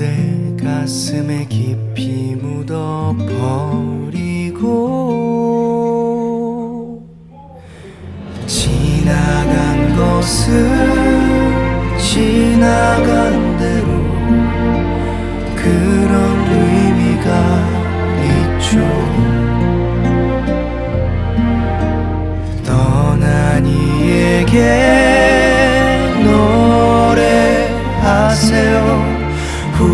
그대 가슴에 깊이 묻어버리고 지나간 것은 지나간 대로 그런 의미가 있죠. 떠난 이에게